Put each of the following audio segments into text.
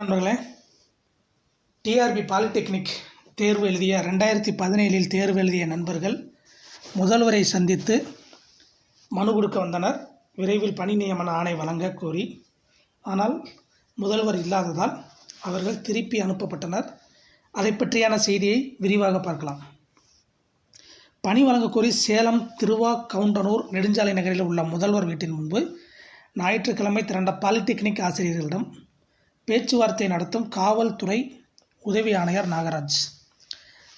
நண்பர்களே TRB polytechnic தேர்வு எழுதிய ரெண்டாயிரத்தி பதினேழில் தேர்வு எழுதிய நண்பர்கள் முதல்வரை சந்தித்து மனு கொடுக்க வந்தனர். விரைவில் பணி நியமன ஆணை வழங்க கோரி. ஆனால் முதல்வர் இல்லாததால் அவர்கள் திருப்பி அனுப்பப்பட்டனர். அதை பற்றியான செய்தியை விரிவாக பார்க்கலாம். பணி வழங்க கோரி சேலம் திருவாக்கவுண்டனூர் நெடுஞ்சாலை நகரில் உள்ள முதல்வர் வீட்டின் முன்பு ஞாயிற்றுக்கிழமை திரண்ட பாலிடெக்னிக் ஆசிரியர்களிடம் பேச்சுவார்த்தை நடத்தும் காவல்துறை உதவி ஆணையர் நாகராஜ்.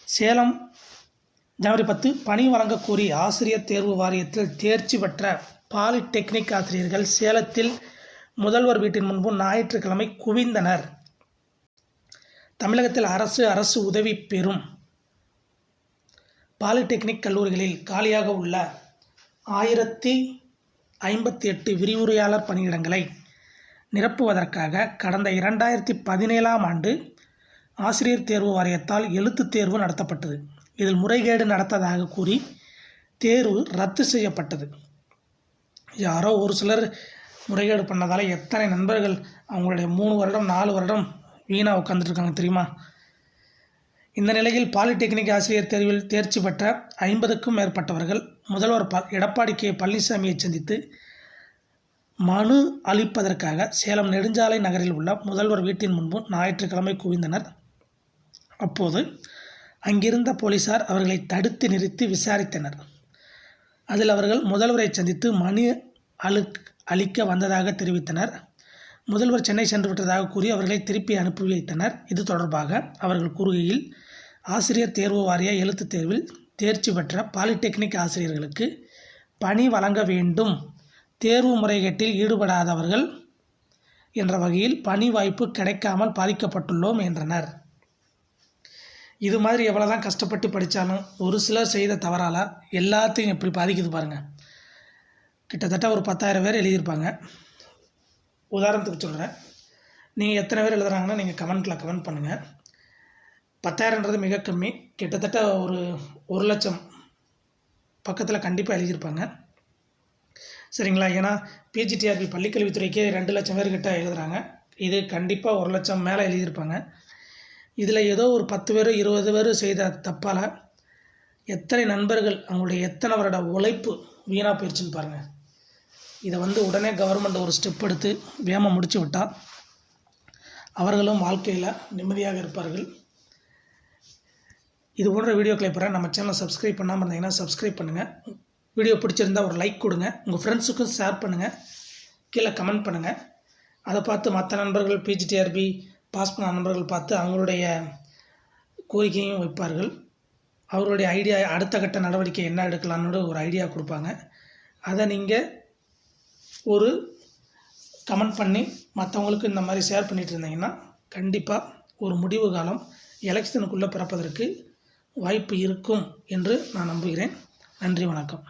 சேலம் ஜனவரி பத்து பணி வழங்கக்கோரி ஆசிரியர் தேர்வு வாரியத்தில் தேர்ச்சி பெற்ற பாலிடெக்னிக் ஆசிரியர்கள் சேலத்தில் முதல்வர் வீட்டின் முன்பு ஞாயிற்றுக்கிழமை குவிந்தனர். தமிழகத்தில் அரசு அரசு உதவி பெறும். பாலிடெக்னிக் கல்லூரிகளில் காலியாக உள்ள ஆயிரத்தி ஐம்பத்தி எட்டு விரிவுரையாளர் பணியிடங்களை நிரப்புவதற்காக கடந்த இரண்டாயிரத்தி பதினேழாம் ஆண்டு ஆசிரியர் தேர்வு வாரியத்தால் எழுத்துத் தேர்வு நடத்தப்பட்டது. இதில் முறைகேடு நடத்ததாக கூறி தேர்வு ரத்து செய்யப்பட்டது. யாரோ ஒரு சிலர் முறைகேடு பண்ணதால் எத்தனை நண்பர்கள் அவங்களுடைய மூணு வருடம் நாலு வருடம் வீணாக உட்காந்துட்ருக்காங்க தெரியுமா? இந்த நிலையில் பாலிடெக்னிக் ஆசிரியர் தேர்வில் தேர்ச்சி பெற்ற ஐம்பதுக்கும் மேற்பட்டவர்கள் முதல்வர் ப எடப்பாடி கே. பழனிசாமியை சந்தித்து மனு அளிப்பதற்காக சேலம் நெடுஞ்சாலை நகரில் உள்ள முதல்வர் வீட்டின் முன்பு ஞாயிற்றுக்கிழமை குவிந்தனர். அப்போது அங்கிருந்த போலீசார் அவர்களை தடுத்து நிறுத்தி விசாரித்தனர். அதில் அவர்கள் முதல்வரை சந்தித்து மனு அழு அளிக்க வந்ததாக தெரிவித்தனர். முதல்வர் சென்னை சென்று விட்டதாக கூறி அவர்களை திருப்பி அனுப்பி வைத்தனர். இது தொடர்பாக அவர்கள் கூறுகையில் ஆசிரியர் தேர்வு வாரிய எழுத்துத் தேர்வில் தேர்ச்சி பெற்ற பாலிடெக்னிக் ஆசிரியர்களுக்கு பணி வழங்க வேண்டும். தேர்வு முறைகேட்டில் ஈடுபடாதவர்கள் என்ற வகையில் பணி வாய்ப்பு கிடைக்காமல் பாதிக்கப்பட்டுள்ளோம் என்றனர். இது மாதிரி எவ்வளோ தான் கஷ்டப்பட்டு படித்தாலும் ஒரு சிலர் செய்த தவறால் எல்லாத்தையும் எப்படி பாதிக்குது பாருங்கள் கிட்டத்தட்ட ஒரு பத்தாயிரம் பேர் எழுதியிருப்பாங்க. உதாரணத்துக்கு சொல்கிறேன் நீங்கள் எத்தனை பேர் எழுதுறாங்கன்னா நீங்கள் கமெண்ட்டில் கமெண்ட் பண்ணுங்கள் பத்தாயிரன்றது மிக கம்மி. கிட்டத்தட்ட ஒரு ஒரு லட்சம் பக்கத்தில் கண்டிப்பாக எழுதியிருப்பாங்க. சரிங்களா? ஏன்னா பிஜிடிஆர்பி பள்ளிக்கல்வித்துறைக்கே ரெண்டு லட்சம் பேர்கிட்ட எழுதுகிறாங்க இது கண்டிப்பாக ஒரு லட்சம் மேலே எழுதியிருப்பாங்க. இதில் ஏதோ ஒரு பத்து பேர் இருபது பேர் செய்த தப்பால் எத்தனை நண்பர்கள் அவங்களுடைய எத்தனை வருட உழைப்பு வீணாக போயிடுச்சுன்னு பாருங்கள் இதை வந்து உடனே கவர்மெண்ட் ஒரு ஸ்டெப் எடுத்து வேகமாக முடிச்சு விட்டால் அவர்களும் வாழ்க்கையில் நிம்மதியாக இருப்பார்கள். இது போன்ற வீடியோக்களை பெற நம்ம சேனலை சப்ஸ்கிரைப் பண்ணாமல் இருந்தீங்கன்னா சப்ஸ்கிரைப் பண்ணுங்கள் வீடியோ பிடிச்சிருந்தா ஒரு லைக் கொடுங்க. உங்கள் ஃப்ரெண்ட்ஸுக்கும் ஷேர் பண்ணுங்கள் கீழே கமெண்ட் பண்ணுங்கள் அதை பார்த்து மற்ற நண்பர்கள் பிஜிடிஆர்பி பாஸ் பண்ண நண்பர்கள் பார்த்து அவங்களுடைய கோரிக்கையும் வைப்பார்கள். அவருடைய ஐடியா அடுத்த கட்ட நடவடிக்கை என்ன எடுக்கலான்னு ஒரு ஐடியா கொடுப்பாங்க. அதை நீங்கள் ஒரு கமெண்ட் பண்ணி மற்றவங்களுக்கு இந்த மாதிரி ஷேர் பண்ணிட்டு இருந்தீங்கன்னா கண்டிப்பாக ஒரு முடிவு காலம் எலெக்ஷனுக்குள்ளே பிறப்பதற்கு வாய்ப்பு இருக்கும் என்று நான் நம்புகிறேன். நன்றி வணக்கம்.